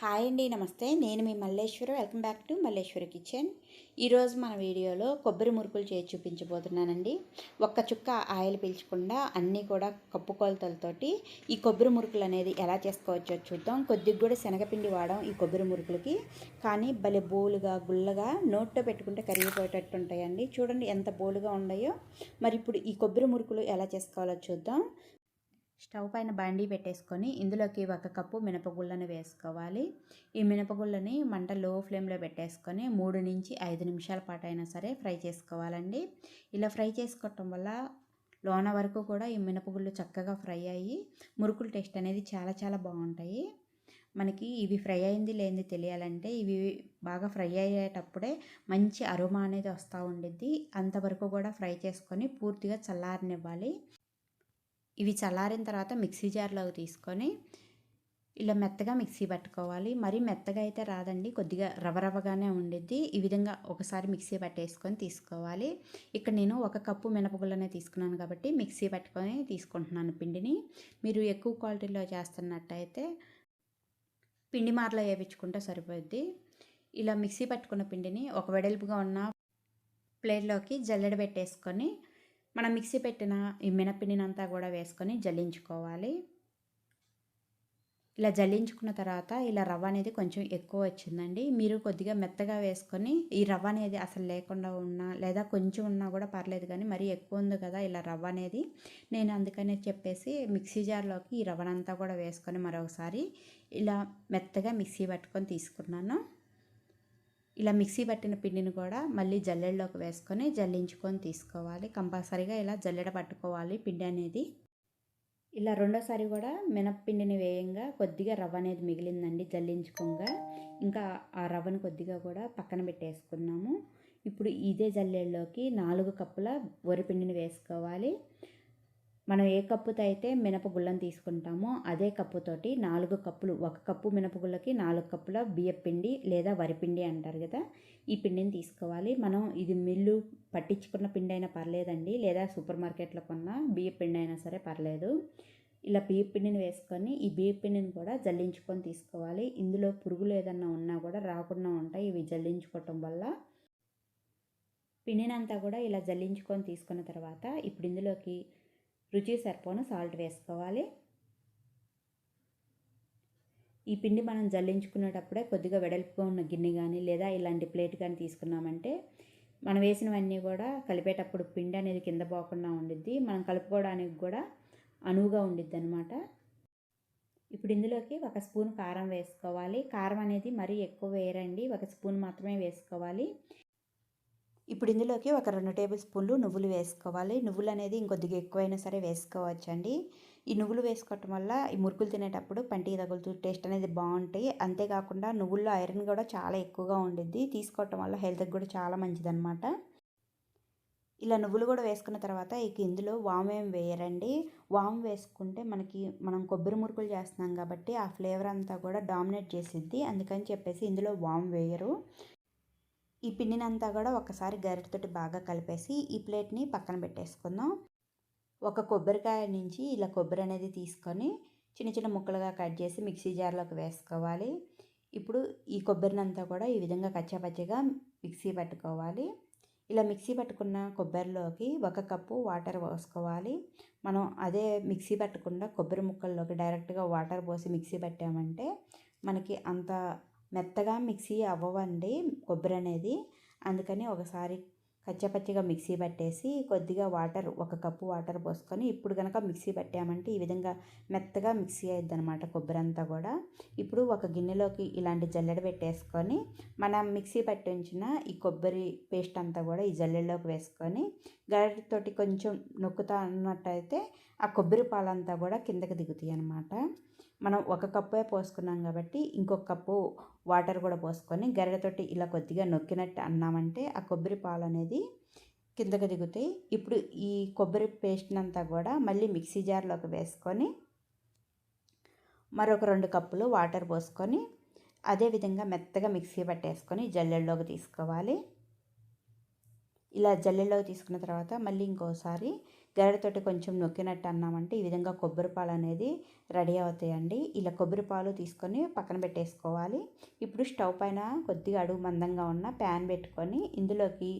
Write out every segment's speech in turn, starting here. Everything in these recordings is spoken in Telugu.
హాయ్ అండి నమస్తే. నేను మీ Malleswari. Welcome back to Malleswari kitchen. ఈరోజు మన వీడియోలో కొబ్బరి మురుకులు చేసి చూపించబోతున్నానండి. ఒక్క చుక్క ఆయిల్ పీల్చకుండా అన్నీ కూడా కప్పు కొలతలతోటి ఈ కొబ్బరి మురుకులు అనేది ఎలా చేసుకోవచ్చో చూద్దాం. కొద్దిగా కూడా శనగపిండి వాడడం ఈ కొబ్బరి మురుకులకి. కానీ భలే బోలుగా గుల్లగా నోట్లో పెట్టుకుంటే కరిగిపోయేటట్టు ఉంటాయండి. చూడండి ఎంత బోలుగా ఉన్నాయో. మరి ఇప్పుడు ఈ కొబ్బరి మురుకులు ఎలా చేసుకోవాలో చూద్దాం. స్టవ్ పైన బండి పెట్టేసుకొని ఇందులోకి ఒక కప్పు మినపగుళ్ళను వేసుకోవాలి. ఈ మినపగుళ్ళని మంట లో ఫ్లేమ్లో పెట్టేసుకొని మూడు నుంచి ఐదు నిమిషాల పాటు అయినా సరే ఫ్రై చేసుకోవాలండి. ఇలా ఫ్రై చేసుకోవటం వల్ల లోన వరకు కూడా ఈ మినపగుళ్ళు చక్కగా ఫ్రై అయ్యి మురుకులు టేస్ట్ అనేది చాలా చాలా బాగుంటాయి. మనకి ఇవి ఫ్రై అయింది లేనిది తెలియాలంటే ఇవి బాగా ఫ్రై అయ్యేటప్పుడే మంచి అరుమా అనేది వస్తూ ఉండిద్ది. అంతవరకు కూడా ఫ్రై చేసుకొని పూర్తిగా చల్లారనివ్వాలి. ఇవి చల్లారిన తర్వాత మిక్సీ జార్లోకి తీసుకొని ఇలా మెత్తగా మిక్సీ పట్టుకోవాలి. మరీ మెత్తగా అయితే రాదండి. కొద్దిగా రవ రవగానే ఉండిద్ది. ఈ విధంగా ఒకసారి మిక్సీ పట్టేసుకొని తీసుకోవాలి. ఇక్కడ నేను ఒక కప్పు మినపగుళ్ళనే తీసుకున్నాను కాబట్టి మిక్సీ పట్టుకొని తీసుకుంటున్నాను పిండిని. మీరు ఎక్కువ క్వాలిటీలో చేస్తున్నట్టయితే పిండి మార్లో వేయించుకుంటే సరిపోద్ది. ఇలా మిక్సీ పట్టుకున్న పిండిని ఒక వెడల్పుగా ఉన్న ప్లేట్లోకి జల్లెడ పెట్టేసుకొని మనం మిక్సీ పెట్టిన ఈ మినపిండినంతా కూడా వేసుకొని జల్లించుకోవాలి. ఇలా జల్లించుకున్న తర్వాత ఇలా రవ్వ అనేది కొంచెం ఎక్కువ వచ్చిందండి. మీరు కొద్దిగా మెత్తగా వేసుకొని ఈ రవ్వ అనేది అసలు లేకుండా ఉన్నా లేదా కొంచెం ఉన్నా కూడా పర్లేదు కానీ మరీ ఎక్కువ ఉంది కదా ఇలా రవ్వ అనేది. నేను అందుకనే చెప్పేసి మిక్సీ జార్లోకి ఈ రవ్వనంతా కూడా వేసుకొని మరొకసారి ఇలా మెత్తగా మిక్సీ పట్టుకొని తీసుకున్నాను. ఇలా మిక్సీ పట్టిన పిండిని కూడా మళ్ళీ జల్లెడలోకి వేసుకొని జల్లించుకొని తీసుకోవాలి. కంపల్సరీగా ఇలా జల్లెడ పట్టుకోవాలి పిండి అనేది. ఇలా రెండోసారి కూడా మినప్పిండిని వేయంగా కొద్దిగా రవ్వ అనేది మిగిలిందండి జల్లించుకోగా. ఇంకా ఆ రవ్వను కొద్దిగా కూడా పక్కన పెట్టేసుకున్నాము. ఇప్పుడు ఇదే జల్లెడలోకి నాలుగు కప్పుల వరిపిండిని వేసుకోవాలి. మనం ఏ కప్పుతో అయితే మినపగుళ్ళను తీసుకుంటామో అదే కప్పుతోటి నాలుగు కప్పులు ఒక కప్పు మినపగుళ్ళకి నాలుగు కప్పుల బియ్యపిండి లేదా వరిపిండి అంటారు కదా ఈ పిండిని తీసుకోవాలి. మనం ఇది మిల్లు పట్టించుకున్న పిండి అయినా పర్లేదండి లేదా సూపర్ మార్కెట్లో కొన్న బియ్య పిండి అయినా సరే పర్లేదు. ఇలా బియ్య పిండిని వేసుకొని ఈ బియ్య పిండిని కూడా జల్లించుకొని తీసుకోవాలి. ఇందులో పురుగులు ఏదన్నా ఉన్నా కూడా రాకుండా ఉంటాయి ఇవి జల్లించుకోవటం వల్ల. పిండినంతా కూడా ఇలా జల్లించుకొని తీసుకున్న తర్వాత ఇప్పుడు ఇందులోకి రుచి సరిపోను సాల్ట్ వేసుకోవాలి. ఈ పిండి మనం జల్లించుకునేటప్పుడే కొద్దిగా వెడల్పుగా ఉన్న గిన్నె కానీ లేదా ఇలాంటి ప్లేట్ కానీ తీసుకున్నామంటే మనం వేసినవన్నీ కూడా కలిపేటప్పుడు పిండి అనేది కింద పోకుండా ఉండిద్ది. మనం కలుపుకోవడానికి కూడా అనువుగా ఉండిద్ది అనమాట ఇప్పుడు ఇందులోకి ఒక స్పూన్ కారం వేసుకోవాలి. కారం అనేది మరీ ఎక్కువ వేయరండి. ఒక స్పూన్ మాత్రమే వేసుకోవాలి. ఇప్పుడు ఇందులోకి ఒక రెండు టేబుల్ స్పూన్లు నువ్వులు వేసుకోవాలి. నువ్వులు అనేది ఇంకొద్దిగా ఎక్కువైనా సరే వేసుకోవచ్చండి. ఈ నువ్వులు వేసుకోవటం వల్ల ఈ మురుకులు తినేటప్పుడు పంటికి తగులుతూ టేస్ట్ అనేది బాగుంటాయి. అంతేకాకుండా నువ్వుల్లో ఐరన్ కూడా చాలా ఎక్కువగా ఉండిద్ది. తీసుకోవటం వల్ల హెల్త్కి కూడా చాలా మంచిదన్నమాట. ఇలా నువ్వులు కూడా వేసుకున్న తర్వాత ఇక ఇందులో వామ్ ఏం వేయరండి. వామ్ వేసుకుంటే మనకి మనం కొబ్బరి మురుకులు చేస్తున్నాం కాబట్టి ఆ ఫ్లేవర్ అంతా కూడా డామినేట్ చేసిద్ది. అందుకని చెప్పేసి ఇందులో వామ్ వేయరు. ఈ పిండినంతా కూడా ఒకసారి గరిటతోటి బాగా కలిపేసి ఈ ప్లేట్ని పక్కన పెట్టేసుకుందాం. ఒక కొబ్బరికాయ నుంచి ఇలా కొబ్బరి అనేది తీసుకొని చిన్న చిన్న ముక్కలుగా కట్ చేసి మిక్సీ జార్లోకి వేసుకోవాలి. ఇప్పుడు ఈ కొబ్బరినంతా కూడా ఈ విధంగా కచ్చాపచ్చిగా మిక్సీ పట్టుకోవాలి. ఇలా మిక్సీ పట్టుకున్న కొబ్బరిలోకి ఒక కప్పు వాటర్ పోసుకోవాలి. మనం అదే మిక్సీ పట్టకుండా కొబ్బరి ముక్కల్లోకి డైరెక్ట్గా వాటర్ పోసి మిక్సీ పట్టామంటే మనకి అంత మెత్తగా మిక్సీ అవ్వవండి కొబ్బరి అనేది అందుకని ఒకసారి కచ్చపచ్చిగా మిక్సీ పట్టేసి కొద్దిగా వాటర్ ఒక కప్పు వాటర్ పోసుకొని ఇప్పుడు కనుక మిక్సీ పట్టామంటే ఈ విధంగా మెత్తగా మిక్సీ అయ్యిద్ది అనమాట కొబ్బరి అంతా కూడా. ఇప్పుడు ఒక గిన్నెలోకి ఇలాంటి జల్లెడ పెట్టేసుకొని మనం మిక్సీ పట్టి ఉంచిన ఈ కొబ్బరి పేస్ట్ అంతా కూడా ఈ జల్లెడలోకి వేసుకొని గరిటతోటి కొంచెం నొక్కుతా అన్నట్టయితే ఆ కొబ్బరి పాలంతా కూడా కిందకి దిగుతాయి అనమాట మనం ఒక కప్పే పోసుకున్నాం కాబట్టి ఇంకొక కప్పు వాటర్ కూడా పోసుకొని గరిటతోటి ఇలా కొద్దిగా నొక్కినట్టు అన్నామంటే ఆ కొబ్బరి పాలు అనేది కిందకు దిగుతాయి. ఇప్పుడు ఈ కొబ్బరి పేస్ట్నంతా కూడా మళ్ళీ మిక్సీ జార్లోకి వేసుకొని మరొక రెండు కప్పులు వాటర్ పోసుకొని అదేవిధంగా మెత్తగా మిక్సీ పట్టేసుకొని జల్లెల్లోకి తీసుకోవాలి. ఇలా జల్లెల్లోకి తీసుకున్న తర్వాత మళ్ళీ ఇంకోసారి గరిటతోటి కొంచెం నొక్కినట్టు అన్నామంటే ఈ విధంగా కొబ్బరి పాలు అనేది రెడీ అవుతాయండి. ఇలా కొబ్బరి పాలు తీసుకొని పక్కన పెట్టేసుకోవాలి. ఇప్పుడు స్టవ్ పైన కొద్దిగా అడుగు మందంగా ఉన్న ప్యాన్ పెట్టుకొని ఇందులోకి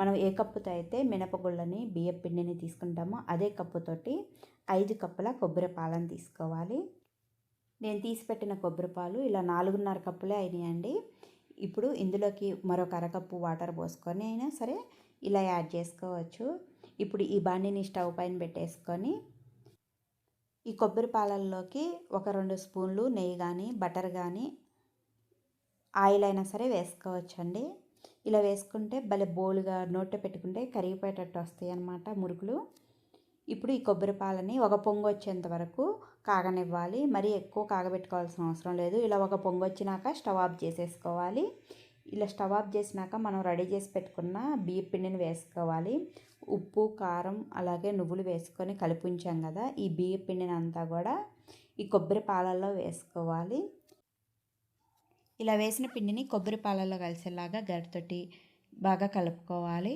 మనం ఏ కప్పుతో అయితే మినపగుళ్ళని బియ్య పిండిని తీసుకుంటామో అదే కప్పుతోటి ఐదు కప్పుల కొబ్బరి పాలను తీసుకోవాలి. నేను తీసి పెట్టిన కొబ్బరి పాలు ఇలా నాలుగున్నర కప్పులే అయినాయండి. ఇప్పుడు ఇందులోకి మరొక అరకప్పు వాటర్ పోసుకొని అయినా సరే ఇలా యాడ్ చేసుకోవచ్చు. ఇప్పుడు ఈ బాండిని స్టవ్ పైన పెట్టేసుకొని ఈ కొబ్బరి పాలల్లోకి ఒక రెండు స్పూన్లు నెయ్యి కానీ బటర్ కానీ ఆయిల్ అయినా సరే వేసుకోవచ్చండి. ఇలా వేసుకుంటే భలే బోలుగా నోట్లో పెట్టుకుంటే కరిగిపోయేటట్టు వస్తాయి అన్నమాట మురుకులు. ఇప్పుడు ఈ కొబ్బరి పాలని ఒక పొంగు వచ్చేంత వరకు కాగనివ్వాలి. మరీ ఎక్కువ కాగబెట్టుకోవాల్సిన అవసరం లేదు. ఇలా ఒక పొంగు వచ్చినాక స్టవ్ ఆఫ్ చేసేసుకోవాలి. ఇలా స్టవ్ ఆఫ్ చేసినాక మనం రెడీ చేసి పెట్టుకున్న బియ్య పిండిని వేసుకోవాలి. ఉప్పు కారం అలాగే నువ్వులు వేసుకొని కలిపి ఉంచాం కదా. ఈ బియ్య పిండిని అంతా కూడా ఈ కొబ్బరి పాలల్లో వేసుకోవాలి. ఇలా వేసిన పిండిని కొబ్బరి పాలల్లో కలిసేలాగా గరిటతోటి బాగా కలుపుకోవాలి.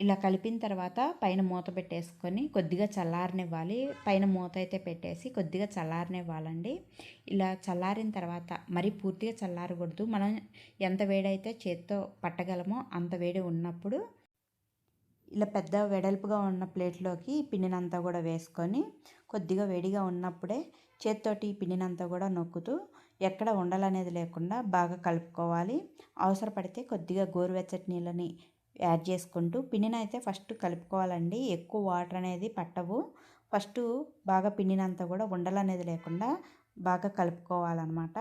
ఇలా కలిపిన తర్వాత పైన మూత పెట్టేసుకొని కొద్దిగా చల్లారనివ్వాలి. పైన మూత అయితే పెట్టేసి కొద్దిగా చల్లారనివ్వాలండి. ఇలా చల్లారిన తర్వాత మరీ పూర్తిగా చల్లారకూడదు. మనం ఎంత వేడైతే చేత్తో పట్టగలమో అంత వేడి ఉన్నప్పుడు ఇలా పెద్ద వెడల్పుగా ఉన్న ప్లేట్లోకి పిండినంతా కూడా వేసుకొని కొద్దిగా వేడిగా ఉన్నప్పుడే చేత్తోటి పిండినంతా కూడా నొక్కుతూ ఎక్కడ ఉండాలనేది లేకుండా బాగా కలుపుకోవాలి. అవసరపడితే కొద్దిగా గోరువెచ్చటి నీళ్ళని యాడ్ చేసుకుంటూ పిండిని అయితే ఫస్ట్ కలుపుకోవాలండి. ఎక్కువ వాటర్ అనేది పట్టవు. ఫస్ట్ బాగా పిండినంత కూడా ఉండలు అనేది లేకుండా బాగా కలుపుకోవాలన్నమాట.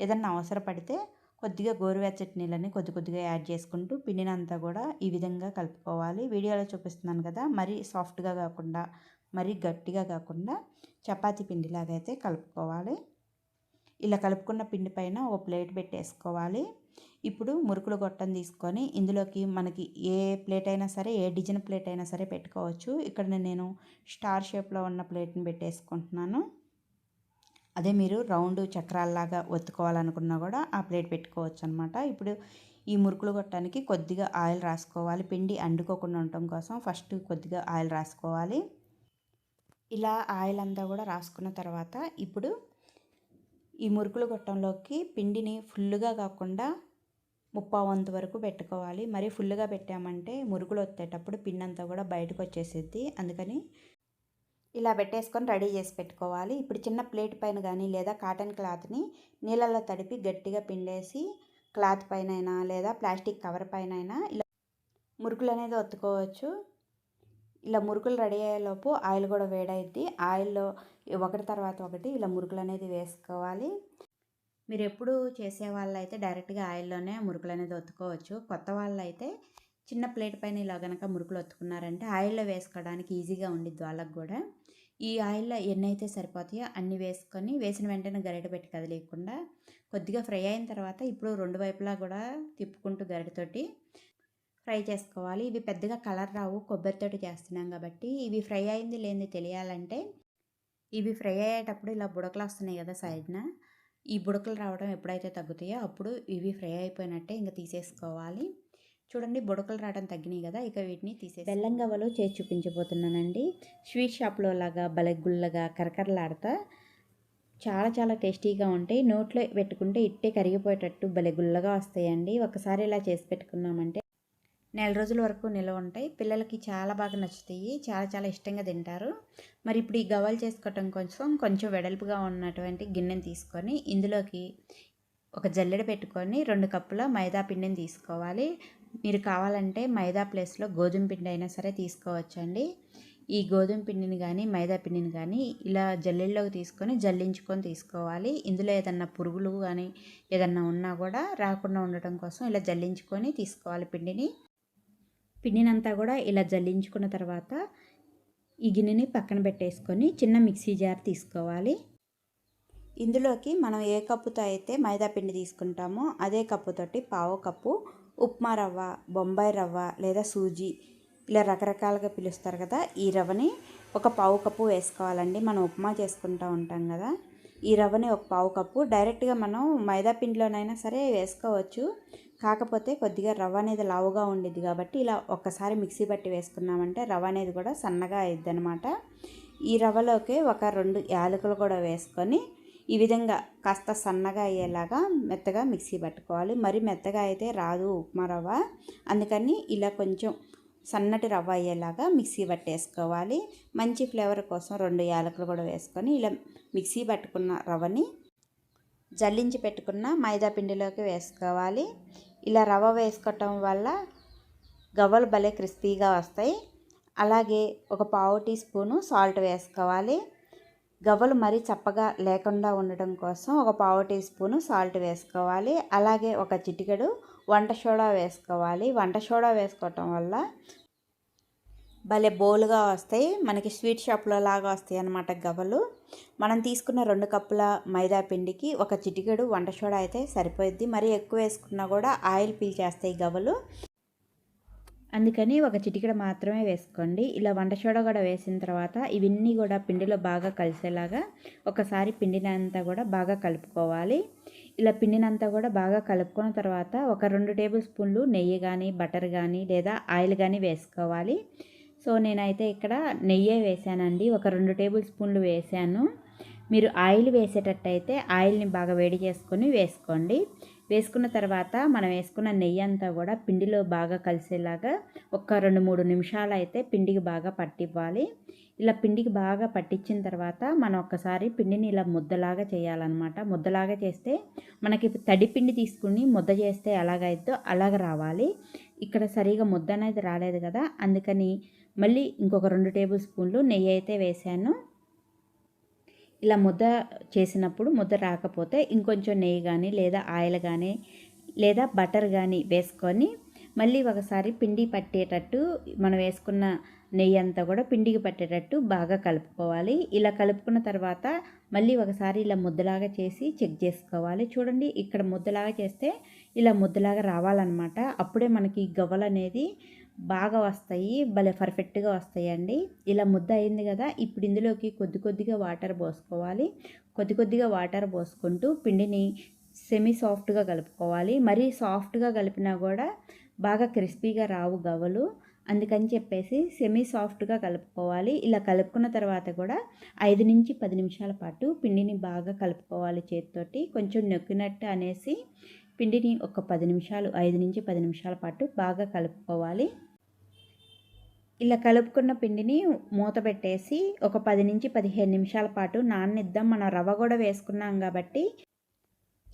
ఏదన్నా అవసరపడితే కొద్దిగా గోరువెచ్చటి నీళ్ళని కొద్ది కొద్దిగా యాడ్ చేసుకుంటూ పిండినంతా కూడా ఈ విధంగా కలుపుకోవాలి. వీడియోలో చూపిస్తున్నాను కదా మరీ సాఫ్ట్గా కాకుండా మరీ గట్టిగా కాకుండా చపాతీ పిండిలాగైతే అయితే కలుపుకోవాలి. ఇలా కలుపుకున్న పిండి పైన ఒక ప్లేట్ పెట్టేసుకోవాలి. ఇప్పుడు మురుకులు గొట్టం తీసుకొని ఇందులోకి మనకి ఏ ప్లేట్ అయినా సరే ఏ డిజైన్ ప్లేట్ అయినా సరే పెట్టుకోవచ్చు. ఇక్కడ నేను స్టార్ షేప్లో ఉన్న ప్లేట్ని పెట్టేసుకుంటున్నాను. అదే మీరు రౌండ్ చక్రాల్లాగా ఒత్తుకోవాలనుకున్నా కూడా ఆ ప్లేట్ పెట్టుకోవచ్చు అనమాట ఇప్పుడు ఈ మురుకులు కొట్టడానికి కొద్దిగా ఆయిల్ రాసుకోవాలి. పిండి అండుకోకుండా ఉండటం కోసం ఫస్ట్ కొద్దిగా ఆయిల్ రాసుకోవాలి. ఇలా ఆయిల్ అంతా కూడా రాసుకున్న తర్వాత ఇప్పుడు ఈ మురుకులు గొట్టంలోకి పిండిని ఫుల్గా కాకుండా ముప్పా వంతు వరకు పెట్టుకోవాలి. మరి ఫుల్గా పెట్టామంటే మురుగులు వచ్చేటప్పుడు పిన్ అంతా కూడా బయటకు వచ్చేసిద్ది అందుకని ఇలా పెట్టేసుకొని రెడీ చేసి పెట్టుకోవాలి. ఇప్పుడు చిన్న ప్లేట్ పైన కానీ లేదా కాటన్ క్లాత్ని నీళ్ళలో తడిపి గట్టిగా పిండేసి క్లాత్ పైన అయినా లేదా ప్లాస్టిక్ కవర్ పైన అయినా ఇలా మురుకులు అనేది ఒత్తుకోవచ్చు. ఇలా మురుకులు రెడీ అయ్యేలోపు ఆయిల్ కూడా వేడైద్ది. ఆయిల్లో ఒకటి తర్వాత ఒకటి ఇలా మురుకులు అనేది వేసుకోవాలి. మీరు ఎప్పుడు చేసే వాళ్ళు అయితే డైరెక్ట్గా ఆయిల్లోనే మురుకులు అనేది ఒత్తుకోవచ్చు. కొత్త వాళ్ళు అయితే చిన్న ప్లేట్ పైన ఇలా కనుక మురుకులు ఒత్తుకున్నారంటే ఆయిల్లో వేసుకోవడానికి ఈజీగా ఉండిద్ది వాళ్ళకి కూడా. ఈ ఆయిల్లో ఎన్ని అయితే సరిపోతాయో అన్ని వేసుకొని వేసిన వెంటనే గరిటె పెట్టి కదిలేయకుండా కొద్దిగా ఫ్రై అయిన తర్వాత ఇప్పుడు రెండు వైపులా కూడా తిప్పుకుంటూ గరిటతోటి ఫ్రై చేసుకోవాలి. ఇవి పెద్దగా కలర్ రావు. కొబ్బరితోటి చేస్తున్నాం కాబట్టి ఇవి ఫ్రై అయింది లేనిది తెలియాలంటే ఇవి ఫ్రై అయ్యేటప్పుడు ఇలా బుడకలు వస్తున్నాయి కదా సైడ్న ఈ బుడకలు రావడం ఎప్పుడైతే తగ్గుతాయో అప్పుడు ఇవి ఫ్రై అయిపోయినట్టే ఇంకా తీసేసుకోవాలి. చూడండి బుడకలు రావడం తగ్గినాయి కదా ఇక వీటిని తీసే బెల్లం గవ్వలు చేసి చూపించబోతున్నానండి. స్వీట్ షాప్లో లాగా బలగుల్లగా కరకరలాడతా చాలా చాలా టేస్టీగా ఉంటాయి. నోట్లో పెట్టుకుంటే ఇట్టే కరిగిపోయేటట్టు భలే గుల్లగా వస్తాయండి. ఒకసారి ఇలా చేసి పెట్టుకున్నామంటే నెల రోజుల వరకు నిల్వ ఉంటాయి. పిల్లలకి చాలా బాగా నచ్చుతాయి. చాలా చాలా ఇష్టంగా తింటారు. మరి ఇప్పుడు ఈ గవ్వలు చేసుకోవటం కోసం కొంచెం వెడల్పుగా ఉన్నటువంటి గిన్నెని తీసుకొని ఇందులోకి ఒక జల్లెడ పెట్టుకొని రెండు కప్పుల మైదా పిండిని తీసుకోవాలి. మీరు కావాలంటే మైదా ప్లేస్లో గోధుమ పిండి అయినా సరే తీసుకోవచ్చండి. ఈ గోధుమ పిండిని కానీ మైదా పిండిని కానీ ఇలా జల్లెల్లోకి తీసుకొని జల్లించుకొని తీసుకోవాలి. ఇందులో ఏదన్నా పురుగులు కానీ ఏదన్నా ఉన్నా కూడా రాకుండా ఉండటం కోసం ఇలా జల్లించుకొని తీసుకోవాలి పిండిని. పిండినంతా కూడా ఇలా జల్లించుకున్న తర్వాత ఈ గిన్నెని పక్కన పెట్టేసుకొని చిన్న మిక్సీ జార్ తీసుకోవాలి. ఇందులోకి మనం ఏ కప్పుతో అయితే మైదా పిండి తీసుకుంటామో అదే కప్పుతోటి పావు కప్పు ఉప్మా రవ్వ బొంబాయి రవ్వ లేదా సూజీ ఇలా రకరకాలుగా పిలుస్తారు కదా ఈ రవ్వని ఒక పావు కప్పు వేసుకోవాలండి. మనం ఉప్మా చేసుకుంటూ ఉంటాం కదా ఈ రవ్వని ఒక పావు కప్పు. డైరెక్ట్గా మనం మైదా పిండిలోనైనా సరే వేసుకోవచ్చు. కాకపోతే కొద్దిగా రవ్వ అనేది లావుగా ఉండేది కాబట్టి ఇలా ఒక్కసారి మిక్సీ పట్టి వేసుకున్నామంటే రవ్వ అనేది కూడా సన్నగా అయ్యిద్ది అనమాట ఈ రవ్వలోకి ఒక రెండు యాలకులు కూడా వేసుకొని ఈ విధంగా కాస్త సన్నగా అయ్యేలాగా మెత్తగా మిక్సీ పట్టుకోవాలి. మరి మెత్తగా అయితే రాదు ఉప్మా రవ్వ. అందుకని ఇలా కొంచెం సన్నటి రవ్వ అయ్యేలాగా మిక్సీ పట్టేసుకోవాలి. మంచి ఫ్లేవర్ కోసం రెండు యాలకులు కూడా వేసుకొని ఇలా మిక్సీ పట్టుకున్న రవ్వని జల్లించి పెట్టుకున్న మైదా పిండిలోకి వేసుకోవాలి. ఇలా రవ్వ వేసుకోవటం వల్ల గవ్వలు భలే క్రిస్పీగా వస్తాయి. అలాగే ఒక పావు టీ స్పూను సాల్ట్ వేసుకోవాలి. గవ్వలు మరీ చప్పగా లేకుండా ఉండటం కోసం ఒక పావు టీ స్పూను సాల్ట్ వేసుకోవాలి. అలాగే ఒక చిటికెడు వంట సోడా వేసుకోవాలి. వంట సోడా వేసుకోవటం వల్ల భలే బోలుగా వస్తాయి. మనకి స్వీట్ షాప్లో లాగా వస్తాయి అన్నమాట గవ్వలు. మనం తీసుకున్న రెండు కప్పుల మైదా పిండికి ఒక చిటికెడు వంట సోడా అయితే సరిపోయిద్ది. మరి ఎక్కువ వేసుకున్నా కూడా ఆయిల్ పీల్చేస్తాయి గవ్వలు. అందుకని ఒక చిటికెడ మాత్రమే వేసుకోండి. ఇలా వంట సోడా కూడా వేసిన తర్వాత ఇవన్నీ కూడా పిండిలో బాగా కలిసేలాగా ఒకసారి పిండినంతా కూడా బాగా కలుపుకోవాలి. ఇలా పిండినంతా కూడా బాగా కలుపుకున్న తర్వాత ఒక రెండు టేబుల్ స్పూన్లు నెయ్యి కానీ బటర్ కానీ లేదా ఆయిల్ కానీ వేసుకోవాలి. సో నేనైతే ఇక్కడ నెయ్యే వేసానండి. ఒక రెండు టేబుల్ స్పూన్లు వేసాను. మీరు ఆయిల్ వేసేటట్టయితే ఆయిల్ని బాగా వేడి చేసుకొని వేసుకోండి. వేసుకున్న తర్వాత మనం వేసుకున్న నెయ్యి అంతా కూడా పిండిలో బాగా కలిసేలాగా ఒక రెండు మూడు నిమిషాలు అయితే పిండికి బాగా పట్టివ్వాలి. ఇలా పిండికి బాగా పట్టించిన తర్వాత మనం ఒక్కసారి పిండిని ఇలా ముద్దలాగా చేయాలన్నమాట. ముద్దలాగా చేస్తే మనకి తడి పిండి తీసుకుని ముద్ద చేస్తే ఎలాగైద్దో అలాగ రావాలి. ఇక్కడ సరిగా ముద్ద అనేది రాలేదు కదా అందుకని మళ్ళీ ఇంకొక రెండు టేబుల్ స్పూన్లు నెయ్యి అయితే వేసాను. ఇలా ముద్ద చేసినప్పుడు ముద్ద రాకపోతే ఇంకొంచెం నెయ్యి కానీ లేదా ఆయిల్ కానీ లేదా బటర్ కానీ వేసుకొని మళ్ళీ ఒకసారి పిండి పట్టేటట్టు మనం వేసుకున్న నెయ్యి అంతా కూడా పిండికి పట్టేటట్టు బాగా కలుపుకోవాలి. ఇలా కలుపుకున్న తర్వాత మళ్ళీ ఒకసారి ఇలా ముద్దలాగా చేసి చెక్ చేసుకోవాలి. చూడండి ఇక్కడ ముద్దలాగా చేస్తే ఇలా ముద్దలాగా రావాలన్నమాట. అప్పుడే మనకి గవ్వలు అనేది బాగా వస్తాయి భలే పర్ఫెక్ట్గా వస్తాయండి. ఇలా ముద్ద అయింది కదా ఇప్పుడు ఇందులోకి కొద్ది కొద్దిగా వాటర్ పోసుకోవాలి. కొద్ది కొద్దిగా వాటర్ పోసుకుంటూ పిండిని సెమీ సాఫ్ట్గా కలుపుకోవాలి. మరీ సాఫ్ట్గా కలిపినా కూడా బాగా క్రిస్పీగా రావు గవ్వలు. అందుకని చెప్పేసి సెమీ సాఫ్ట్గా కలుపుకోవాలి. ఇలా కలుపుకున్న తర్వాత కూడా ఐదు నుంచి పది నిమిషాల పాటు పిండిని బాగా కలుపుకోవాలి చేతితోటి. కొంచెం నొక్కినట్టు అనేసి పిండిని ఒక పది నిమిషాలు ఐదు నుంచి పది నిమిషాల పాటు బాగా కలుపుకోవాలి. ఇలా కలుపుకున్న పిండిని మూత పెట్టేసి ఒక పది నుంచి పదిహేను నిమిషాల పాటు నాననిద్దాం. మనం రవ్వ కూడా వేసుకున్నాం కాబట్టి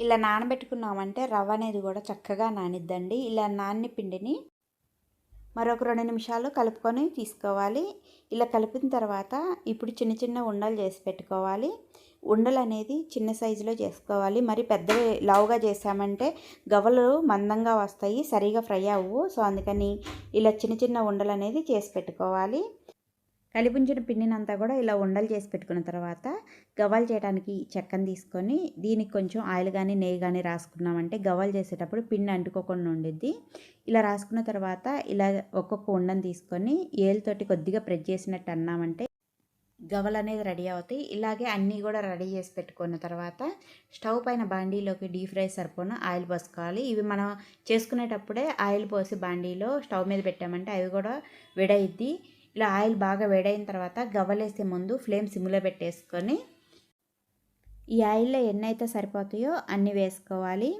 ఇలా నానబెట్టుకున్నామంటే రవ్వ అనేది కూడా చక్కగా నానిద్దండి. ఇలా నాని పిండిని మరొక రెండు నిమిషాలు కలుపుకొని తీసుకోవాలి. ఇలా కలిపిన తర్వాత ఇప్పుడు చిన్న చిన్న ఉండలు చేసి పెట్టుకోవాలి. ఉండలు అనేది చిన్న సైజులో చేసుకోవాలి. మరి పెద్ద లావుగా చేసామంటే గవ్వలు మందంగా వస్తాయి సరిగా ఫ్రై అవ్వు. సో అందుకని ఇలా చిన్న చిన్న ఉండలు అనేది చేసి పెట్టుకోవాలి. కలిపుంచిన పిండినంతా కూడా ఇలా ఉండలు చేసి పెట్టుకున్న తర్వాత గవ్వాలు చేయడానికి చెక్కను తీసుకొని దీనికి కొంచెం ఆయిల్ కానీ నెయ్యి కానీ రాసుకున్నామంటే గవ్వలు చేసేటప్పుడు పిండి అంటుకోకుండా ఉండిద్ది. ఇలా రాసుకున్న తర్వాత ఇలా ఒక్కొక్క ఉండను తీసుకొని ఏలుతోటి కొద్దిగా ప్రెస్ చేసినట్టు అన్నామంటే గవలు అనేది రెడీ అవుతాయి. ఇలాగే అన్నీ కూడా రెడీ చేసి పెట్టుకున్న తర్వాత స్టవ్ పైన బాండీలోకి డీప్ ఫ్రై సరిపోన ఆయిల్ పోసుకోవాలి. ఇవి మనం చేసుకునేటప్పుడే ఆయిల్ పోసి బాండీలో స్టవ్ మీద పెట్టామంటే అవి కూడా విడయిద్ది ఇలా ఆయిల్ బాగా వేడైన తర్వాత గవ్వలేసే ముందు ఫ్లేమ్ సిమ్లో పెట్టేసుకొని ఈ ఆయిల్లో ఎన్ని అయితే సరిపోతాయో అన్నీ వేసుకోవాలి.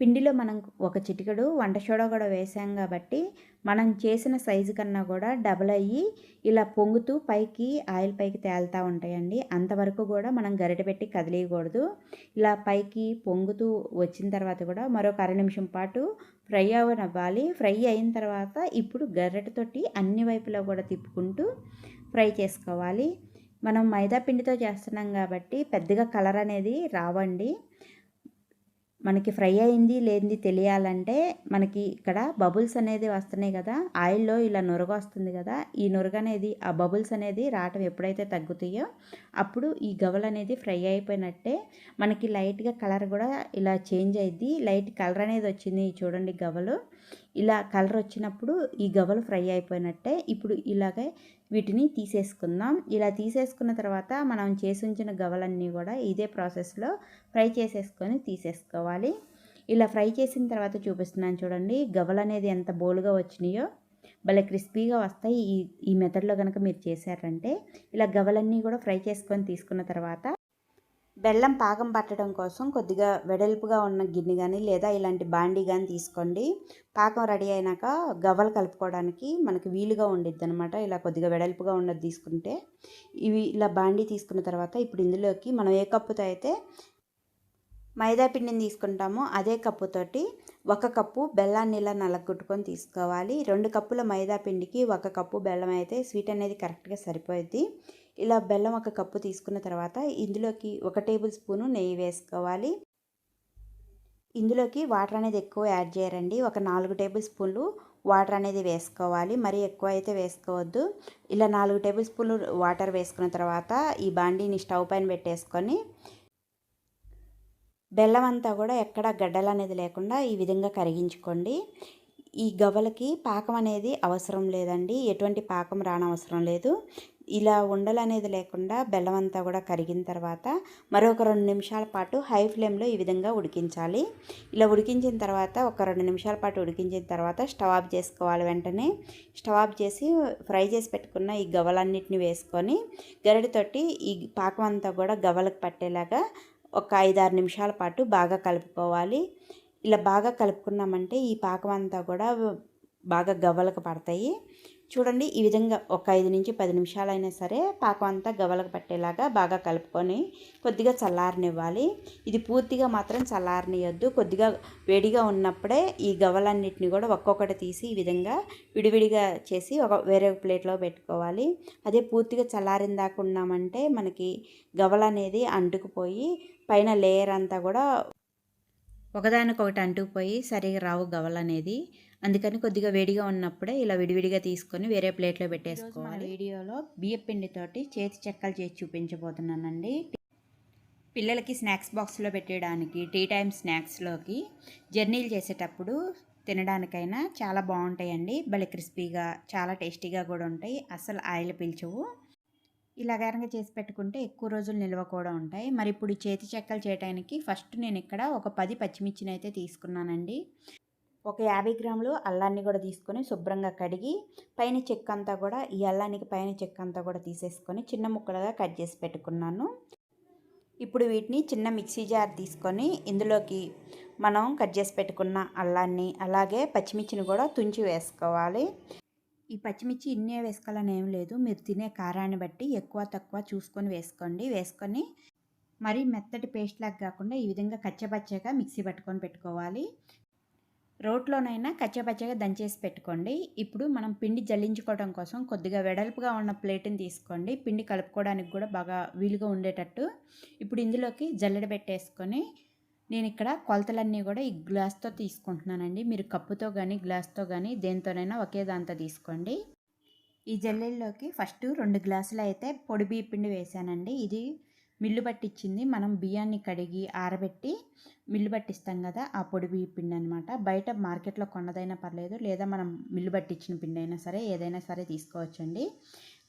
పిండిలో మనం ఒక చిటికెడు వంట సోడా కూడా వేసాం కాబట్టి మనం చేసిన సైజు కన్నా కూడా డబుల్ అయ్యి ఇలా పొంగుతూ పైకి ఆయిల్ పైకి తేలుతూ ఉంటాయండి. అంతవరకు కూడా మనం గరిట పెట్టి కదిలేయకూడదు. ఇలా పైకి పొంగుతూ వచ్చిన తర్వాత కూడా మరొక అర నిమిషం పాటు ఫ్రై అవనవ్వాలి. ఫ్రై అయిన తర్వాత ఇప్పుడు గరిటెతోటి అన్ని వైపులా కూడా తిప్పుకుంటూ ఫ్రై చేసుకోవాలి. మనం మైదా పిండితో చేస్తున్నాం కాబట్టి పెద్దగా కలర్ అనేది రావండి. మనకి ఫ్రై అయింది లేనిది తెలియాలంటే మనకి ఇక్కడ బబుల్స్ అనేది వస్తున్నాయి కదా ఆయిల్లో ఇలా నురగ వస్తుంది కదా ఈ నురగ అనేది ఆ బబుల్స్ అనేది రావటం ఎప్పుడైతే తగ్గుతాయో అప్పుడు ఈ గవలు అనేది ఫ్రై అయిపోయినట్టే మనకి లైట్గా కలర్ కూడా ఇలా చేంజ్ అయింది లైట్ కలర్ అనేది వచ్చింది చూడండి గవలు ఇలా కలర్ వచ్చినప్పుడు ఈ గవలు ఫ్రై అయిపోయినట్టే ఇప్పుడు ఇలాగే వీటిని తీసేసుకుందాం. ఇలా తీసేసుకున్న తర్వాత మనం చేసి ఉంచిన గవలన్నీ కూడా ఇదే ప్రాసెస్లో ఫ్రై చేసేసుకొని తీసేసుకోవాలి. ఇలా ఫ్రై చేసిన తర్వాత చూపిస్తున్నాను చూడండి గవలు అనేది ఎంత బోలుగా వచ్చినాయో భలే క్రిస్పీగా వస్తాయి ఈ ఈ మెథడ్లో కనుక మీరు చేశారంటే. ఇలా గవలన్నీ కూడా ఫ్రై చేసుకొని తీసుకున్న తర్వాత బెల్లం పాకం పట్టడం కోసం కొద్దిగా వెడల్పుగా ఉన్న గిన్నె కానీ లేదా ఇలాంటి బాండీ కానీ తీసుకోండి. పాకం రెడీ అయినాక గవ్వలు కలుపుకోవడానికి మనకి వీలుగా ఉండిద్ది అనమాట ఇలా కొద్దిగా వెడల్పుగా ఉన్నది తీసుకుంటే. ఇవి ఇలా బాండీ తీసుకున్న తర్వాత ఇప్పుడు ఇందులోకి మనం ఏ కప్పుతో అయితే మైదా పిండిని తీసుకుంటామో అదే కప్పుతోటి ఒక కప్పు బెల్లాన్ని ఇలా నలగొట్టుకొని తీసుకోవాలి. రెండు కప్పుల మైదా పిండికి ఒక కప్పు బెల్లం అయితే స్వీట్ అనేది కరెక్ట్గా సరిపోద్ది ఇలా బెల్లం ఒక కప్పు తీసుకున్న తర్వాత ఇందులోకి ఒక టేబుల్ స్పూను నెయ్యి వేసుకోవాలి. ఇందులోకి వాటర్ అనేది ఎక్కువ యాడ్ చేయరండి. ఒక నాలుగు టేబుల్ స్పూన్లు వాటర్ అనేది వేసుకోవాలి. మరీ ఎక్కువ అయితే వేసుకోవద్దు. ఇలా నాలుగు టేబుల్ స్పూన్లు వాటర్ వేసుకున్న తర్వాత ఈ బాండీని స్టవ్ పైన పెట్టేసుకొని బెల్లం అంతా కూడా ఎక్కడ గడ్డలు అనేది లేకుండా ఈ విధంగా కరిగించుకోండి. ఈ గవ్వలకి పాకం అనేది అవసరం లేదండి. ఎటువంటి పాకం రానవసరం లేదు. ఇలా ఉండలు అనేది లేకుండా బెల్లం అంతా కూడా కరిగిన తర్వాత మరొక రెండు నిమిషాల పాటు హై ఫ్లేమ్లో ఈ విధంగా ఉడికించాలి. ఇలా ఉడికించిన తర్వాత ఒక రెండు నిమిషాల పాటు ఉడికించిన తర్వాత స్టవ్ ఆఫ్ చేసుకోవాలి వెంటనే. స్టవ్ ఆఫ్ చేసి ఫ్రై చేసి పెట్టుకున్న ఈ గవ్వలన్నిటిని వేసుకొని గరిటతోటి ఈ పాకం అంతా కూడా గవ్వలకు పట్టేలాగా ఒక ఐదారు నిమిషాల పాటు బాగా కలుపుకోవాలి. ఇలా బాగా కలుపుకున్నామంటే ఈ పాకం అంతా కూడా బాగా గవ్వలకు పడతాయి. చూడండి ఈ విధంగా ఒక ఐదు నుంచి పది నిమిషాలైనా సరే పాకం అంతా గవలకు పట్టేలాగా బాగా కలుపుకొని కొద్దిగా చల్లారనివ్వాలి. ఇది పూర్తిగా మాత్రం చల్లారనియొద్దు. కొద్దిగా వేడిగా ఉన్నప్పుడే ఈ గవలన్నిటిని కూడా ఒక్కొక్కటి తీసి ఈ విధంగా విడివిడిగా చేసి ఒక వేరే ప్లేట్లో పెట్టుకోవాలి. అదే పూర్తిగా చల్లారిన దాకా ఉన్నామంటే మనకి గవలనేది అనేది అంటుకుపోయి పైన లేయర్ అంతా కూడా ఒకదానికొకటి అంటుకుపోయి సరిగా రావు గవలు అనేది అందుకని కొద్దిగా వేడిగా ఉన్నప్పుడే ఇలా విడివిడిగా తీసుకొని వేరే ప్లేట్లో పెట్టేసుకోవాలి. వీడియోలో బియ్య పిండితోటి చేతి చెక్కలు చేసి చూపించబోతున్నానండి. పిల్లలకి స్నాక్స్ బాక్స్లో పెట్టడానికి టీ టైమ్ స్నాక్స్లోకి జర్నీలు చేసేటప్పుడు తినడానికైనా చాలా బాగుంటాయండి. భలే క్రిస్పీగా చాలా టేస్టీగా కూడా ఉంటాయి. అసలు ఆయిల్ పీల్చవు. ఇలా కనుక చేసి పెట్టుకుంటే ఎక్కువ రోజులు నిల్వ కూడా ఉంటాయి. మరి ఇప్పుడు చేతి చెక్కలు చేయడానికి ఫస్ట్ నేను ఇక్కడ ఒక పది పచ్చిమిర్చిని అయితే తీసుకున్నానండి. ఒక యాభై గ్రాములు అల్లాన్ని కూడా తీసుకొని శుభ్రంగా కడిగి పైన చెక్క అంతా కూడా ఈ అల్లానికి పైన చెక్క అంతా కూడా తీసేసుకొని చిన్న ముక్కలుగా కట్ చేసి పెట్టుకున్నాను. ఇప్పుడు వీటిని చిన్న మిక్సీ జార్ తీసుకొని ఇందులోకి మనం కట్ చేసి పెట్టుకున్న అల్లాన్ని అలాగే పచ్చిమిర్చిని కూడా తుంచి వేసుకోవాలి. ఈ పచ్చిమిర్చి ఇన్నే వేసుకోవాలని ఏం లేదు. మీరు తినే కారాన్ని బట్టి ఎక్కువ తక్కువ చూసుకొని వేసుకోండి. వేసుకొని మరి మెత్తటి పేస్ట్ లాగా కాకుండా ఈ విధంగా కచ్చపచ్చగా మిక్సీ పట్టుకొని పెట్టుకోవాలి. రోట్లోనైనా కచ్చపచ్చగా దంచేసి పెట్టుకోండి. ఇప్పుడు మనం పిండి జల్లించుకోవడం కోసం కొద్దిగా వెడల్పుగా ఉన్న ప్లేట్ని తీసుకోండి. పిండి కలుపుకోవడానికి కూడా బాగా వీలుగా ఉండేటట్టు. ఇప్పుడు ఇందులోకి జల్లెడ పెట్టేసుకొని నేను ఇక్కడ కొలతలన్నీ కూడా ఈ గ్లాస్తో తీసుకుంటున్నానండి. మీరు కప్పుతో కానీ గ్లాస్తో కానీ దేంతోనైనా ఒకే దాంతో తీసుకోండి. ఈ జల్లెల్లోకి ఫస్ట్ రెండు గ్లాసులు అయితే పొడి బియ్య పిండి వేసానండి ఇది మిల్లు పట్టించింది మనం బియ్యాన్ని కడిగి ఆరబెట్టి మిల్లు పట్టిస్తాం కదా ఆ పొడి బియ్య పిండి అనమాట బయట మార్కెట్లో కొన్నదైనా పర్లేదు లేదా మనం మిల్లు పట్టించిన పిండి అయినా సరే ఏదైనా సరే తీసుకోవచ్చండి.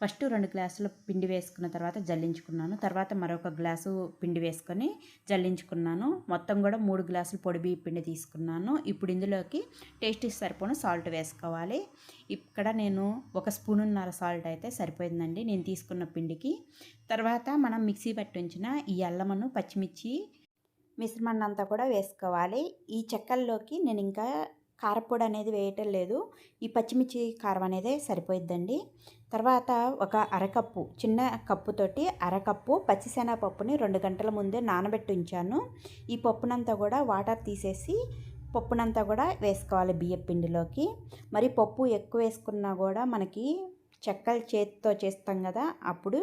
ఫస్ట్ రెండు గ్లాసులు పిండి వేసుకున్న తర్వాత జల్లించుకున్నాను. తర్వాత మరొక గ్లాసు పిండి వేసుకొని జల్లించుకున్నాను. మొత్తం కూడా మూడు గ్లాసులు పొడి బియ్య పిండి తీసుకున్నాను. ఇప్పుడు ఇందులోకి టేస్ట్ సరిపోను సాల్ట్ వేసుకోవాలి. ఇక్కడ నేను ఒక స్పూనున్నర సాల్ట్ అయితే సరిపోయిందండి. నేను తీసుకున్న పిండికి. తర్వాత మనం మిక్సీ పట్టి ఉంచిన ఈ అల్లమను పచ్చిమిర్చి మిశ్రమాన్ని అంతా కూడా వేసుకోవాలి. ఈ చెక్కల్లోకి నేను ఇంకా కారపొడి అనేది వేయటం లేదు. ఈ పచ్చిమిర్చి కారం అనేది సరిపోయిద్దండి. తర్వాత ఒక అరకప్పు చిన్న కప్పుతోటి అరకప్పు పచ్చిశనగపప్పుని రెండు గంటల ముందే నానబెట్టి ఉంచాను ఈ పప్పునంతా కూడా వాటర్ తీసేసి పప్పునంతా కూడా వేసుకోవాలి బియ్యం పిండిలోకి. మరి పప్పు ఎక్కువ వేసుకున్నా కూడా మనకి చెక్కలు చేతితో చేస్తాం కదా అప్పుడు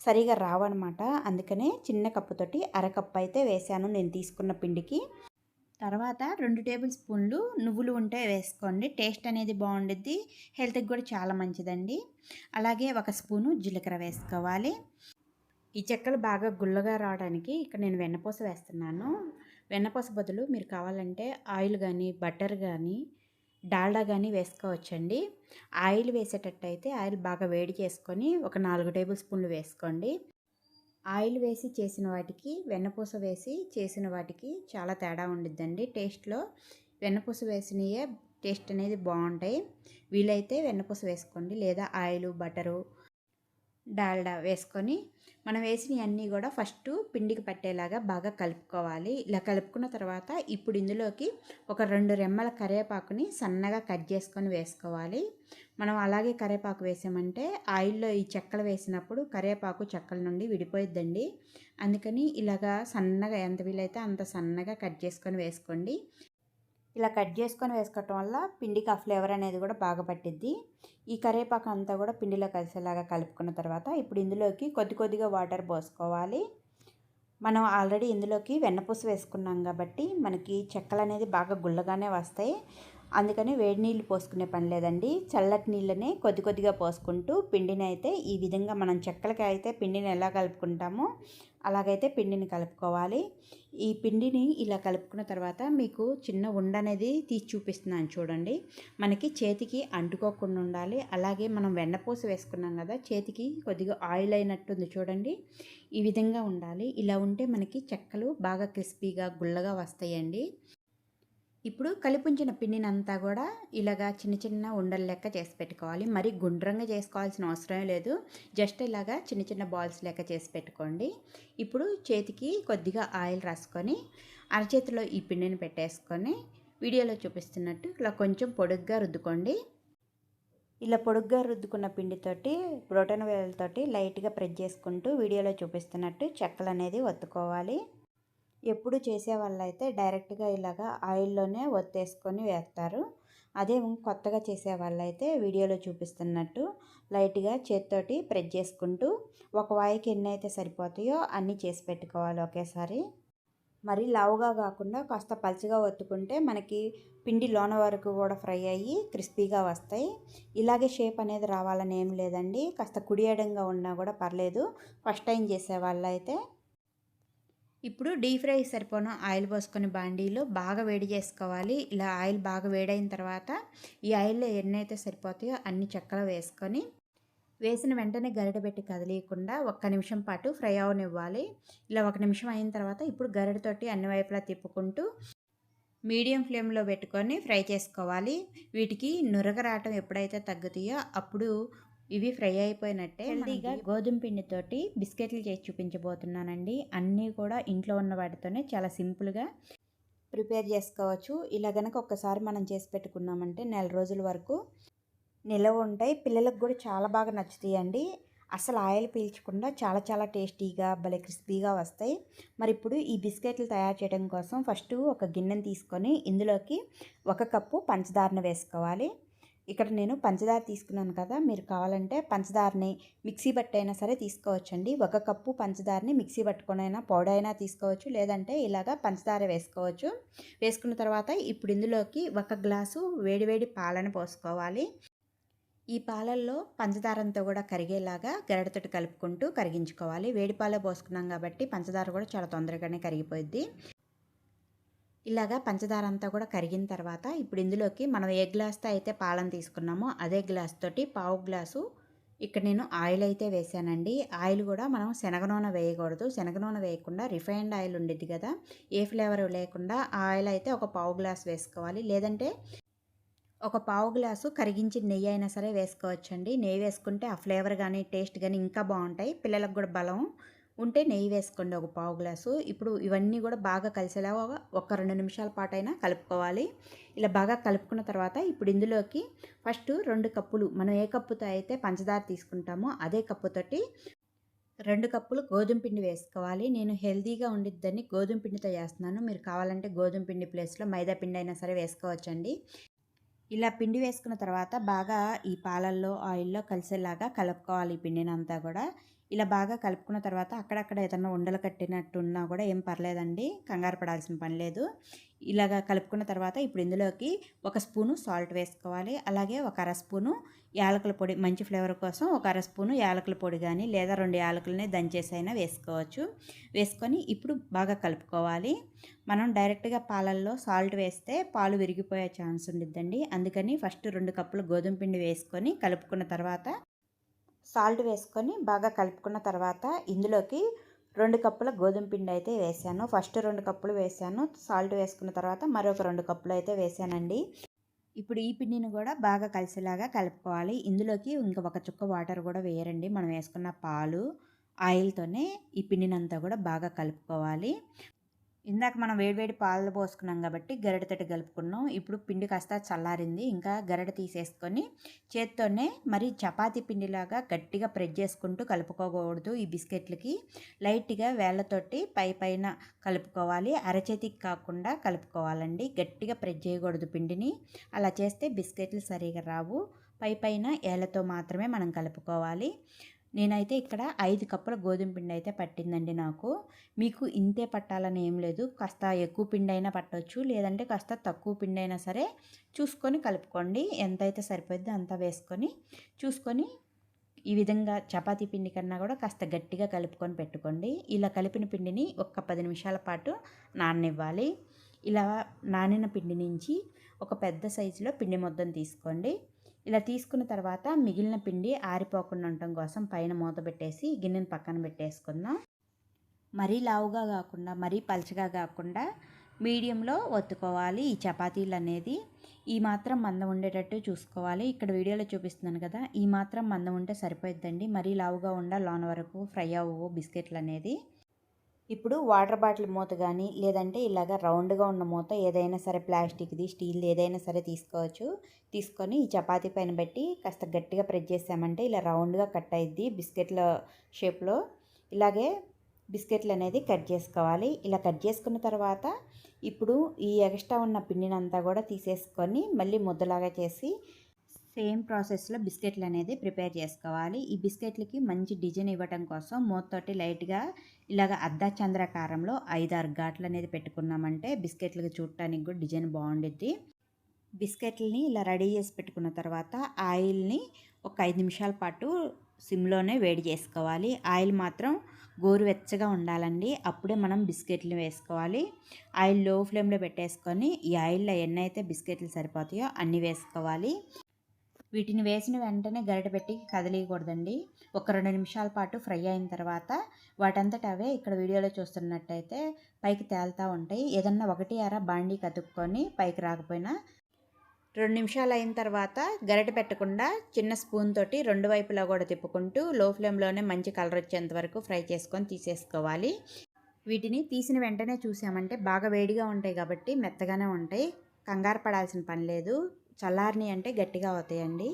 సరిగా రావన్నమాట అందుకనే చిన్న కప్పుతోటి అరకప్పు అయితే వేసాను నేను తీసుకున్న పిండికి. తర్వాత రెండు టేబుల్ స్పూన్లు నువ్వులు ఉంటే వేసుకోండి. టేస్ట్ అనేది బాగుండిద్ది. హెల్త్కి కూడా చాలా మంచిదండి. అలాగే ఒక స్పూను జీలకర్ర వేసుకోవాలి. ఈ చెక్కలు బాగా గుల్లగా రావడానికి ఇక్కడ నేను వెన్నపూస వేస్తున్నాను. వెన్నపూస బదులు మీరు కావాలంటే ఆయిల్ కానీ బటర్ కానీ డాల్డా కానీ వేసుకోవచ్చండి. ఆయిల్ వేసేటట్టయితే ఆయిల్ బాగా వేడి చేసుకొని ఒక నాలుగు టేబుల్ స్పూన్లు వేసుకోండి. ఆయిల్ వేసి చేసిన వాటికి వెన్నపూస వేసి చేసిన వాటికి చాలా తేడా ఉండిద్దండి. టేస్ట్లో వెన్నపూస వేసినయే టేస్ట్ అనేది బాగుంటాయి. వీలైతే వెన్నపూస వేసుకోండి. లేదా ఆయిల్ బటరు డాల్డా వేసుకొని మనం వేసినవన్నీ కూడా ఫస్ట్ పిండికి పట్టేలాగా బాగా కలుపుకోవాలి. ఇలా కలుపుకున్న తర్వాత ఇప్పుడు ఇందులోకి ఒక రెండు రెమ్మల కరివేపాకుని సన్నగా కట్ చేసుకొని వేసుకోవాలి. మనం అలాగే కరివేపాకు వేసామంటే ఆయిల్లో ఈ చెక్కలు వేసినప్పుడు కరివేపాకు చెక్కల నుండి విడిపోయిద్దండి. అందుకని ఇలాగా సన్నగా ఎంత వీలైతే అంత సన్నగా కట్ చేసుకొని వేసుకోండి. ఇలా కట్ చేసుకొని వేసుకోవటం వల్ల పిండికి ఆ ఫ్లేవర్ అనేది కూడా బాగా పట్టిద్ది. ఈ కరివేపాకు అంతా కూడా పిండిలో కలిసేలాగా కలుపుకున్న తర్వాత ఇప్పుడు ఇందులోకి కొద్ది కొద్దిగా వాటర్ పోసుకోవాలి. మనం ఆల్రెడీ ఇందులోకి వెన్నపూస వేసుకున్నాం కాబట్టి మనకి చెక్కలు అనేది బాగా గుల్లగానే వస్తాయి. అందుకని వేడి నీళ్ళు పోసుకునే పని లేదండి. చల్లటి నీళ్ళనే కొద్ది కొద్దిగా పోసుకుంటూ పిండిని అయితే ఈ విధంగా మనం చెక్కలకి అయితే పిండిని ఎలా కలుపుకుంటామో అలాగైతే పిండిని కలుపుకోవాలి. ఈ పిండిని ఇలా కలుపుకున్న తర్వాత మీకు చిన్న ఉండ అనేది తీసి చూపిస్తున్నాను చూడండి. మనకి చేతికి అంటుకోకుండా ఉండాలి. అలాగే మనం వెన్నపూస వేసుకున్నాం కదా చేతికి కొద్దిగా ఆయిల్ అయినట్టుంది చూడండి. ఈ విధంగా ఉండాలి. ఇలా ఉంటే మనకి చెక్కలు బాగా క్రిస్పీగా గుల్లగా వస్తాయండి. ఇప్పుడు కలిపుంచిన పిండిని అంతా కూడా ఇలాగా చిన్న చిన్న ఉండలు లెక్క చేసి పెట్టుకోవాలి. మరి గుండ్రంగా చేసుకోవాల్సిన అవసరం లేదు. జస్ట్ ఇలాగా చిన్న చిన్న బాల్స్ లెక్క చేసి పెట్టుకోండి. ఇప్పుడు చేతికి కొద్దిగా ఆయిల్ రాసుకొని అరచేతిలో ఈ పిండిని పెట్టేసుకొని వీడియోలో చూపిస్తున్నట్టు ఇలా కొంచెం పొడుగ్గా రుద్దుకోండి. ఇలా పొడుగ్గా రుద్దుకున్న పిండితోటి బ్రోటన్ వేలతోటి లైట్గా ప్రెస్ చేసుకుంటూ వీడియోలో చూపిస్తున్నట్టు చెక్కలు అనేది ఒత్తుకోవాలి. ఎప్పుడు చేసే అయితే డైరెక్ట్గా ఇలాగా ఆయిల్లోనే ఒత్తేసుకొని వేస్తారు. అదే కొత్తగా చేసే వాళ్ళైతే వీడియోలో చూపిస్తున్నట్టు లైట్గా చేత్తోటి ప్రెస్ చేసుకుంటూ ఒక వాయికి ఎన్ని అయితే సరిపోతాయో అన్నీ చేసి పెట్టుకోవాలి ఒకేసారి. మరి లావుగా కాకుండా కాస్త పలుచగా ఒత్తుకుంటే మనకి పిండి లోన వరకు కూడా ఫ్రై అయ్యి క్రిస్పీగా వస్తాయి. ఇలాగే షేప్ అనేది రావాలని ఏం లేదండి. కాస్త కుడియడంగా ఉన్నా కూడా పర్లేదు. ఫస్ట్ టైం చేసే వాళ్ళైతే ఇప్పుడు డీప్ ఫ్రై సరిపోను ఆయిల్ పోసుకొని బాండీలో బాగా వేడి చేసుకోవాలి. ఇలా ఆయిల్ బాగా వేడైన తర్వాత ఈ ఆయిల్లో ఎన్నైతే సరిపోతాయో అన్ని చెక్కలు వేసుకొని వేసిన వెంటనే గరిట పెట్టి కదిలియకుండా ఒక్క నిమిషం పాటు ఫ్రై అవనివ్వాలి. ఇలా ఒక నిమిషం అయిన తర్వాత ఇప్పుడు గరిటతోటి అన్ని వైపులా తిప్పుకుంటూ మీడియం ఫ్లేమ్లో పెట్టుకొని ఫ్రై చేసుకోవాలి. వీటికి నురగరాటం ఎప్పుడైతే తగ్గుతాయో అప్పుడు ఇవి ఫ్రై అయిపోయినట్టే హెల్తీగా గోధుమ పిండితోటి బిస్కెట్లు చేసి చూపించబోతున్నానండి. అన్నీ కూడా ఇంట్లో ఉన్న వాటితోనే చాలా సింపుల్గా ప్రిపేర్ చేసుకోవచ్చు. ఇలా కనుక ఒక్కసారి మనం చేసి పెట్టుకున్నామంటే నెల రోజుల వరకు నిలవ ఉంటాయి. పిల్లలకు కూడా చాలా బాగా నచ్చుతాయండి. అసలు ఆయిల్ పీల్చకుండా చాలా చాలా టేస్టీగా భలే క్రిస్పీగా వస్తాయి. మరి ఇప్పుడు ఈ బిస్కెట్లు తయారు చేయడం కోసం ఫస్ట్ ఒక గిన్నెని తీసుకొని ఇందులోకి ఒక కప్పు పంచదారను వేసుకోవాలి. ఇక్కడ నేను పంచదార తీసుకున్నాను కదా మీరు కావాలంటే పంచదారని మిక్సీ అయినా సరే తీసుకోవచ్చండి. ఒక కప్పు పంచదారని మిక్సీ పట్టుకొనైనా పౌడర్ అయినా తీసుకోవచ్చు. లేదంటే ఇలాగా పంచదార వేసుకోవచ్చు. వేసుకున్న తర్వాత ఇప్పుడు ఇందులోకి ఒక గ్లాసు వేడివేడి పాలను పోసుకోవాలి. ఈ పాలల్లో పంచదారంతో కూడా కరిగేలాగా గరడతోటి కలుపుకుంటూ కరిగించుకోవాలి. వేడిపాలే పోసుకున్నాం కాబట్టి పంచదార కూడా చాలా తొందరగానే కరిగిపోయింది ఇలాగా పంచదార అంతా కూడా కరిగిన తర్వాత ఇప్పుడు ఇందులోకి మనం ఏ గ్లాస్తో అయితే పాలను తీసుకున్నామో అదే గ్లాస్ తోటి పావు గ్లాసు ఇక్కడ నేను ఆయిల్ అయితే వేసానండి. ఆయిల్ కూడా మనం శనగ నూనె వేయకూడదు. శనగ నూనె వేయకుండా రిఫైన్డ్ ఆయిల్ ఉండేది కదా. ఏ ఫ్లేవర్ లేకుండా ఆయిల్ అయితే ఒక పావు గ్లాస్ వేసుకోవాలి. లేదంటే ఒక పావు గ్లాసు కరిగించిన నెయ్యి అయినా సరే వేసుకోవచ్చండి. నెయ్యి వేసుకుంటే ఆ ఫ్లేవర్ కానీ టేస్ట్ కానీ ఇంకా బాగుంటాయి. పిల్లలకు కూడా బలం. ఉంటే నెయ్యి వేసుకోండి ఒక పావు గ్లాసు. ఇప్పుడు ఇవన్నీ కూడా బాగా కలిసేలా ఒక రెండు నిమిషాల పాటైనా కలుపుకోవాలి. ఇలా బాగా కలుపుకున్న తర్వాత ఇప్పుడు ఇందులోకి ఫస్ట్ రెండు కప్పులు మనం ఏ కప్పుతో అయితే పంచదార తీసుకుంటామో అదే కప్పుతోటి రెండు కప్పులు గోధుమ పిండి వేసుకోవాలి. నేను హెల్దీగా ఉండిద్దని గోధుమ పిండితో చేస్తున్నాను. మీరు కావాలంటే గోధుమ పిండి ప్లేస్లో మైదా పిండి అయినా సరే వేసుకోవచ్చండి. ఇలా పిండి వేసుకున్న తర్వాత బాగా ఈ పాలల్లో ఆయిల్లో కలిసేలాగా కలుపుకోవాలి ఈ పిండిని అంతా కూడా. ఇలా బాగా కలుపుకున్న తర్వాత అక్కడక్కడ ఏదైనా ఉండలు కట్టినట్టున్నా కూడా ఏం పర్లేదండి. కంగారు పడాల్సిన పని లేదు. ఇలాగా కలుపుకున్న తర్వాత ఇప్పుడు ఇందులోకి ఒక స్పూను సాల్ట్ వేసుకోవాలి. అలాగే ఒక అర స్పూను యాలకుల పొడి మంచి ఫ్లేవర్ కోసం ఒక అర స్పూను యాలకుల పొడి కానీ లేదా రెండు యాలకులని దంచేసైనా వేసుకోవచ్చు. వేసుకొని ఇప్పుడు బాగా కలుపుకోవాలి. మనం డైరెక్ట్గా పాలల్లో సాల్ట్ వేస్తే పాలు విరిగిపోయే ఛాన్స్ ఉండిద్దండి. అందుకని ఫస్ట్ రెండు కప్పులు గోధుమ పిండి వేసుకొని కలుపుకున్న తర్వాత సాల్ట్ వేసుకొని బాగా కలుపుకున్న తర్వాత ఇందులోకి రెండు కప్పుల గోధుమ పిండి అయితే వేసాను. ఫస్ట్ రెండు కప్పులు వేసాను. సాల్ట్ వేసుకున్న తర్వాత మరొక రెండు కప్పులు అయితే వేసానండి. ఇప్పుడు ఈ పిండిని కూడా బాగా కలిసేలాగా కలుపుకోవాలి. ఇందులోకి ఇంకా ఒక చుక్క వాటర్ కూడా వేయరండి. మనం వేసుకున్న పాలు ఆయిల్తోనే ఈ పిండినంతా కూడా బాగా కలుపుకోవాలి. ఇందాక మనం వేడివేడి పాలు పోసుకున్నాం కాబట్టి గరిటెతోటి కలుపుకున్నాం. ఇప్పుడు పిండి కాస్త చల్లారింది. ఇంకా గరిట తీసేసుకొని చేత్తోనే మరి చపాతి పిండిలాగా గట్టిగా ప్రెస్ చేసుకుంటూ కలుపుకోకూడదు ఈ బిస్కెట్లకి. లైట్గా వేళ్ళతోటి పై పైన కలుపుకోవాలి. అరచేతికి కాకుండా కలుపుకోవాలండి. గట్టిగా ప్రెస్ చేయకూడదు పిండిని. అలా చేస్తే బిస్కెట్లు సరిగా రావు. పై పైన ఏళ్ళతో మాత్రమే మనం కలుపుకోవాలి. నేనైతే ఇక్కడ ఐదు కప్పుల గోధుమ పిండి అయితే పట్టిందండి నాకు. మీకు ఇంతే పట్టాలని ఏం లేదు. కాస్త ఎక్కువ పిండి అయినా పట్టవచ్చు లేదంటే కాస్త తక్కువ పిండి అయినా సరే చూసుకొని కలుపుకోండి. ఎంత అయితే సరిపోద్దో అంత వేసుకొని చూసుకొని ఈ విధంగా చపాతీ పిండి కన్నా కూడా కాస్త గట్టిగా కలుపుకొని పెట్టుకోండి. ఇలా కలిపిన పిండిని ఒక్క పది నిమిషాల పాటు నాననివ్వాలి. ఇలా నానిన పిండి నుంచి ఒక పెద్ద సైజులో పిండి ముద్దను తీసుకోండి. ఇలా తీసుకున్న తర్వాత మిగిలిన పిండి ఆరిపోకుండా ఉండటం కోసం పైన మూత పెట్టేసి గిన్నెను పక్కన పెట్టేసుకుందాం. మరీ లావుగా కాకుండా మరీ పలచగా కాకుండా మీడియంలో ఒత్తుకోవాలి. ఈ చపాతీలు అనేది ఈ మాత్రం మందం ఉండేటట్టు చూసుకోవాలి. ఇక్కడ వీడియోలో చూపిస్తున్నాను కదా ఈ మాత్రం మందం ఉంటే సరిపోయిద్దండి. మరీ లావుగా ఉండ లోన వరకు ఫ్రై అవ్వవు బిస్కెట్లు అనేది. ఇప్పుడు వాటర్ బాటిల్ మూత కానీ లేదంటే ఇలాగ రౌండ్గా ఉన్న మూత ఏదైనా సరే ప్లాస్టిక్ది స్టీల్ ఏదైనా సరే తీసుకోవచ్చు. తీసుకొని ఈ చపాతీ పైన పెట్టి కాస్త గట్టిగా ప్రెస్ చేసామంటే ఇలా రౌండ్గా కట్ అయ్యిద్ది బిస్కెట్ల షేప్లో. ఇలాగే బిస్కెట్లు అనేది కట్ చేసుకోవాలి. ఇలా కట్ చేసుకున్న తర్వాత ఇప్పుడు ఈ ఎక్స్ట్రా ఉన్న పిండినంతా కూడా తీసేసుకొని మళ్ళీ ముద్దలాగా చేసి సేమ్ ప్రాసెస్లో బిస్కెట్లు అనేది ప్రిపేర్ చేసుకోవాలి. ఈ బిస్కెట్లకి మంచి డిజైన్ ఇవ్వటం కోసం మూతతోటి లైట్గా ఇలాగ అద్దా చంద్రకారంలో ఐదారు ఘాట్లు అనేది పెట్టుకున్నామంటే బిస్కెట్లకి చూడటానికి కూడా డిజైన్ బాగుండిద్ది. బిస్కెట్లని ఇలా రెడీ చేసి పెట్టుకున్న తర్వాత ఆయిల్ని ఒక ఐదు నిమిషాల పాటు సిమ్లోనే వేడి చేసుకోవాలి. ఆయిల్ మాత్రం గోరువెచ్చగా ఉండాలండి. అప్పుడే మనం బిస్కెట్లు వేసుకోవాలి. ఆయిల్లో ఫ్లేమ్లో పెట్టేసుకొని ఈ ఆయిల్లో ఎన్ని అయితే బిస్కెట్లు సరిపోతాయో అన్నీ వేసుకోవాలి. వీటిని వేసిన వెంటనే గరిట పెట్టి కదిలియకూడదండి. ఒక రెండు నిమిషాల పాటు ఫ్రై అయిన తర్వాత వాటంతట అవే ఇక్కడ వీడియోలో చూస్తున్నట్టయితే పైకి తేలుతూ ఉంటాయి. ఏదన్నా ఒకటి అర బాండీ కతుక్కొని పైకి రాకపోయినా రెండు నిమిషాలు అయిన తర్వాత గరిట పెట్టకుండా చిన్న స్పూన్ తోటి రెండు వైపులా కూడా తిప్పుకుంటూ లో ఫ్లేమ్లోనే మంచి కలర్ వచ్చేంత వరకు ఫ్రై చేసుకొని తీసేసుకోవాలి. వీటిని తీసిన వెంటనే చూసామంటే బాగా వేడిగా ఉంటాయి కాబట్టి మెత్తగానే ఉంటాయి. కంగారు పడాల్సిన పని లేదు. చల్లారిని అంటే గట్టిగా అవుతాయండి.